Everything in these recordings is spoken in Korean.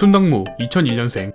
순당무 2001년생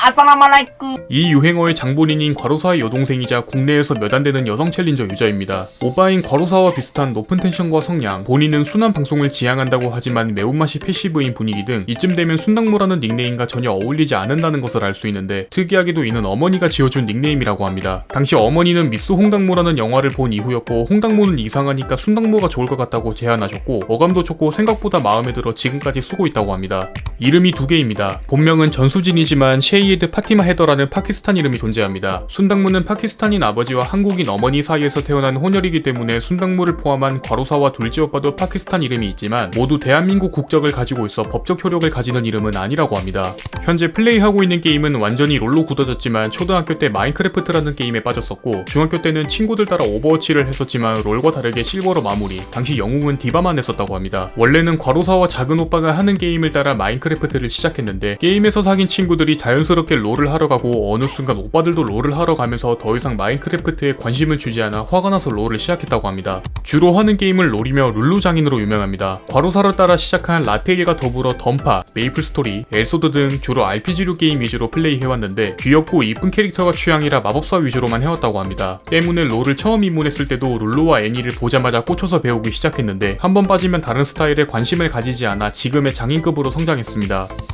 아사라말라이쿠 이 유행어의 장본인인 과로사의 여동생이자 국내에서 몇 안 되는 여성 챌린저 유저입니다. 오빠인 과로사와 비슷한 높은 텐션과 성량, 본인은 순한 방송을 지향한다고 하지만 매운맛이 패시브인 분위기 등 이쯤 되면 순당무라는 닉네임과 전혀 어울리지 않는다는 것을 알 수 있는데 특이하게도 이는 어머니가 지어준 닉네임이라고 합니다. 당시 어머니는 미스 홍당무라는 영화를 본 이후였고 홍당무는 이상하니까 순당무가 좋을 것 같다고 제안하셨고 어감도 좋고 생각보다 마음에 들어 지금까지 쓰고 있다고 합니다. 이름이 두 개입니다. 본명은 전수진이지만 셰이에드 파티마 헤더라는 파키스탄 이름이 존재합니다. 순당무는 파키스탄인 아버지와 한국인 어머니 사이에서 태어난 혼혈이기 때문에 순당무를 포함한 과로사와 둘째 오빠도 파키스탄 이름이 있지만 모두 대한민국 국적을 가지고 있어 법적 효력을 가지는 이름은 아니라고 합니다. 현재 플레이하고 있는 게임은 완전히 롤로 굳어졌지만 초등학교 때 마인크래프트라는 게임에 빠졌었고 중학교 때는 친구들 따라 오버워치를 했었지만 롤과 다르게 실버로 마무리 당시 영웅은 디바만 했었다고 합니다. 원래는 과로사와 작은 오빠가 하는 게임을 따라 마인크래프트 를 시작했는데 게임에서 사귄 친구들이 자연스럽게 롤을 하러 가고 어느 순간 오빠들도 롤을 하러 가면서 더 이상 마인크래프트에 관심을 주지 않아 화가 나서 롤을 시작했다고 합니다. 주로 하는 게임은 롤이며 룰루 장인으로 유명합니다. 과로사를 따라 시작한 라테일과 더불어 던파, 메이플 스토리, 엘소드 등 주로 RPG류 게임 위주로 플레이해왔는데 귀엽고 이쁜 캐릭터가 취향이라 마법사 위주로만 해왔다고 합니다. 때문에 롤을 처음 입문했을 때도 룰루와 애니를 보자마자 꽂혀서 배우기 시작했는데 한 번 빠지면 다른 스타일에 관심을 가지지 않아 지금의 장인급으로 성장했습니다.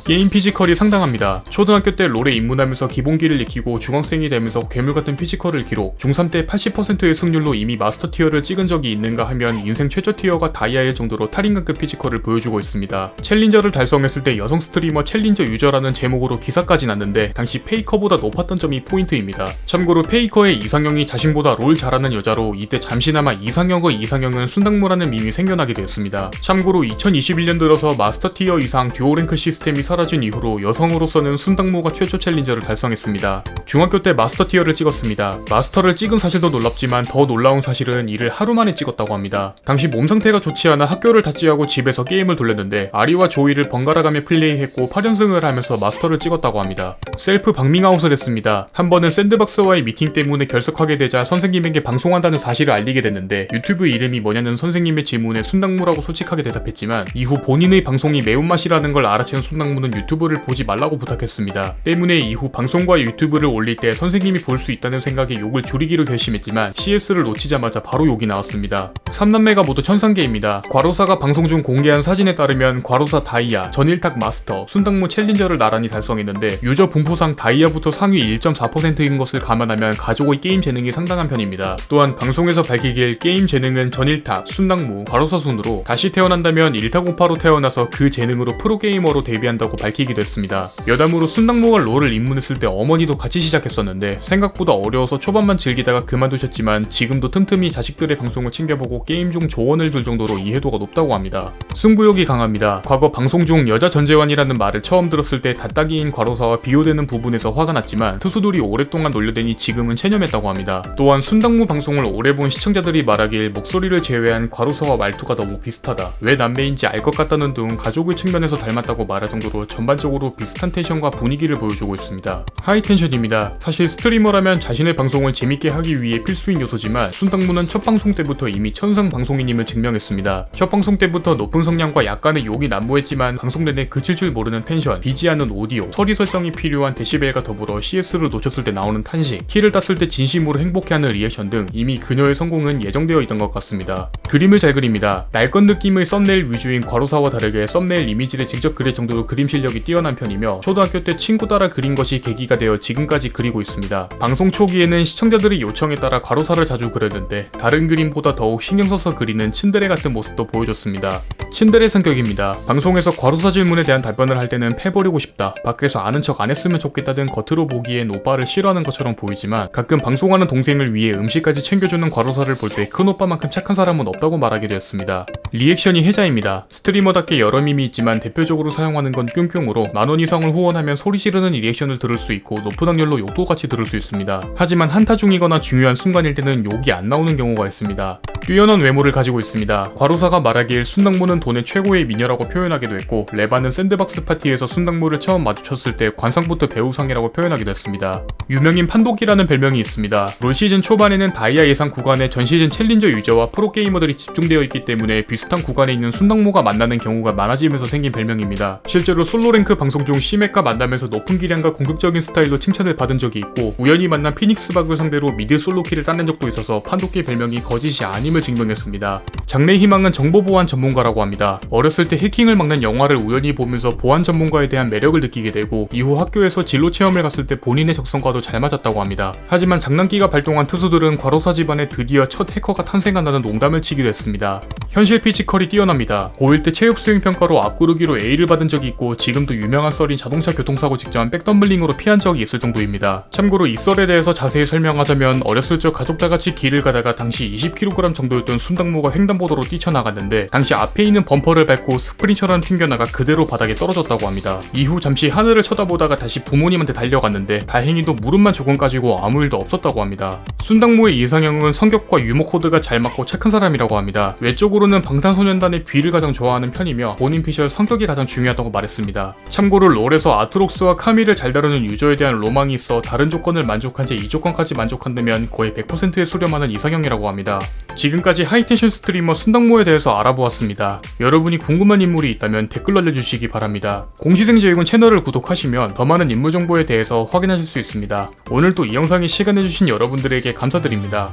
게임 피지컬이 상당합니다. 초등학교 때 롤에 입문하면서 기본기를 익히고 중학생이 되면서 괴물 같은 피지컬을 기록, 중3 때 80%의 승률로 이미 마스터 티어를 찍은 적이 있는가 하면 인생 최저 티어가 다이아일 정도로 탈인간급 피지컬을 보여주고 있습니다. 챌린저를 달성했을 때 여성 스트리머 챌린저 유저라는 제목으로 기사까지 났는데 당시 페이커보다 높았던 점이 포인트입니다. 참고로 페이커의 이상형이 자신보다 롤 잘하는 여자로 이때 잠시나마 이상형과 이상형은 순당무라는 밈이 생겨나기도 했습니다. 참고로 2021년 들어서 마스터 티어 이상 듀오 랭크 시스템이 사라진 이후로 여성으로서는 순당무가 최초 챌린저를 달성했습니다. 중학교 때 마스터 티어를 찍었습니다. 마스터를 찍은 사실도 놀랍지만 더 놀라운 사실은 이를 하루 만에 찍었다고 합니다. 당시 몸 상태가 좋지 않아 학교를 다찌하고 집에서 게임을 돌렸는데 아리와 조이를 번갈아가며 플레이했고 8연승을 하면서 마스터를 찍었다고 합니다. 셀프 방밍아웃을 했습니다. 한 번은 샌드박스와의 미팅 때문에 결석하게 되자 선생님에게 방송한다는 사실을 알리게 됐는데 유튜브 이름이 뭐냐는 선생님의 질문에 순당무라고 솔직하게 대답했지만 이후 본인의 방송이 매운맛이라는 걸 알아 챈 순당무는 유튜브를 보지 말라고 부탁했습니다. 때문에 이후 방송과 유튜브를 올릴 때 선생님이 볼 수 있다는 생각에 욕을 줄이기로 결심했지만 CS를 놓치자마자 바로 욕이 나왔습니다. 3남매가 모두 천상계입니다. 과로사가 방송 중 공개한 사진에 따르면 과로사 다이아, 전일탁 마스터, 순당무 챌린저를 나란히 달성했는데 유저 분포상 다이아부터 상위 1.4%인 것을 감안하면 가족의 게임 재능이 상당한 편입니다. 또한 방송에서 밝히길 게임 재능은 전일탁, 순당무, 과로사 순으로 다시 태어난다면 일타고파로 태어나서 그 재능으로 프로게이머로 데뷔한다고 밝히기도 했습니다. 여담으로 순당무가 롤을 입문했을 때 어머니도 같이 시작했었는데 생각보다 어려워서 초반만 즐기다가 그만두셨지만 지금도 틈틈이 자식들의 방송을 챙겨보고 게임 중 조언을 줄 정도로 이해도가 높다고 합니다. 승부욕이 강합니다. 과거 방송 중 여자 전재환이라는 말을 처음 들었을 때 다따기인 과로사와 비교되는 부분에서 화가 났지만 투수들이 오랫동안 놀려대니 지금은 체념했다고 합니다. 또한 순당무 방송을 오래 본 시청자들이 말하길 목소리를 제외한 과로사와 말투가 너무 비슷하다. 왜 남매인지 알 것 같다는 등 가족의 측면에서 닮았다고 말할 정도로 전반적으로 비슷한 텐션과 분위기를 보여주고 있습니다. 하이 텐션입니다. 사실 스트리머라면 자신의 방송을 재밌게 하기 위해 필수인 요소지만 순당무는 첫 방송 때부터 이미 천상 방송인임을 증명했습니다. 첫 방송 때부터 높은 성량과 약간의 욕이 난무했지만 방송 내내 그칠 줄 모르는 텐션, 비지 않는 오디오, 소리 설정이 필요한 데시벨과 더불어 CS를 놓쳤을 때 나오는 탄식, 키를 땄을 때 진심으로 행복해하는 리액션 등 이미 그녀의 성공은 예정되어 있던 것 같습니다. 그림을 잘 그립니다. 날것 느낌의 썸네일 위주인 과로사와 다르게 썸네일 이미지를 직접 그릴 정도로 그림 실력이 뛰어난 편이며 초등학교 때 친구 따라 그린 것이 계기가 되어 지금까지 그리고 있습니다. 방송 초기에는 시청자들의 요청에 따라 과로사를 자주 그렸는데 다른 그림보다 더욱 신경 써서 그리는 츤데레 같은 모습도 보여줬습니다. 츤데레 성격입니다. 방송에서 과로사 질문에 대한 답변을 할 때는 패버리고 싶다. 밖에서 아는 척 안 했으면 좋겠다 등 겉으로 보기엔 오빠를 싫어하는 것처럼 보이지만 가끔 방송하는 동생을 위해 음식까지 챙겨주는 과로사를 볼 때 큰 오빠만큼 착한 사람은 없다고 말하기도 했습니다. 리액션이 해자입니다. 스트리머답게 여러 밈이 있지만 대표적으로 사용하는 건 뀨뀨으로 만원 이상을 후원하면 소리 지르는 리액션을 들을 수 있고 높은 확률로 욕도 같이 들을 수 있습니다. 하지만 한타 중이거나 중요한 순간일 때는 욕이 안 나오는 경우가 있습니다. 뛰어난 외모를 가지고 있습니다. 과로사가 말하길 순당무는 돈의 최고의 미녀라고 표현하기도 했고 레바는 샌드박스 파티에서 순당무를 처음 마주쳤을 때 관상부터 배우상이라고 표현하기도 했습니다. 유명인 판독이라는 별명이 있습니다. 롤 시즌 초반에는 다이아 예상 구간에 전 시즌 챌린저 유저와 프로게이머들이 집중되어 있기 때문에 비슷한 구간에 있는 순당무가 만나는 경우가 많아지면서 생긴 별명입니다. 실제로 솔로랭크 방송 중 시맥과 만나면서 높은 기량과 공격적인 스타일로 칭찬을 받은 적이 있고 우연히 만난 피닉스 박을 상대로 미드 솔로키를 따낸 적도 있어서 판독기 별명이 거짓이 아님 을 증명했습니다. 장래 희망은 정보 보안 전문가라고 합니다. 어렸을 때 해킹을 막는 영화를 우연히 보면서 보안 전문가에 대한 매력을 느끼게 되고 이후 학교에서 진로 체험을 갔을 때 본인의 적성과도 잘 맞았다고 합니다. 하지만 장난기가 발동한 투수들은 과로사 집안에 드디어 첫 해커가 탄생한다는 농담을 치기도 했습니다. 현실 피지컬이 뛰어납니다. 고1 때 체육 수행 평가로 앞구르기로 A를 받은 적이 있고 지금도 유명한 썰인 자동차 교통사고 직전 백덤블링으로 피한 적이 있을 정도입니다. 참고로 이 썰에 대해서 자세히 설명하자면 어렸을 적 가족 다 같이 길을 가다가 당시 20kg 정도 였던 순당모가 횡단보도로 뛰쳐나갔는데 당시 앞에 있는 범퍼를 밟고 스프린처럼 튕겨나가 그대로 바닥에 떨어졌다고 합니다. 이후 잠시 하늘을 쳐다보다가 다시 부모님한테 달려갔는데 다행히도 무릎만 조금 까지고 아무 일도 없었다고 합니다. 순당모의 이상형은 성격과 유머 코드가 잘 맞고 착한 사람이라고 합니다. 외적으로는 방탄소년단의 뷔를 가장 좋아하는 편이며 본인 피셜 성격이 가장 중요하다고 말했습니다. 참고로 롤에서 아트록스와 카미를 잘 다루는 유저에 대한 로망이 있어 다른 조건을 만족한 채 이 조건까지 만족한다면 거의 100%에 수렴하는 이상형이라고 합니다. 지금 까지 하이텐션 스트리머 순당모에 대해서 알아보았습니다. 여러분이 궁금한 인물이 있다면 댓글로 알려주시기 바랍니다. 공시생제육은 채널을 구독하시면 더 많은 인물 정보에 대해서 확인하실 수 있습니다. 오늘 도 이 영상에 시간 내주신 여러분들에게 감사드립니다.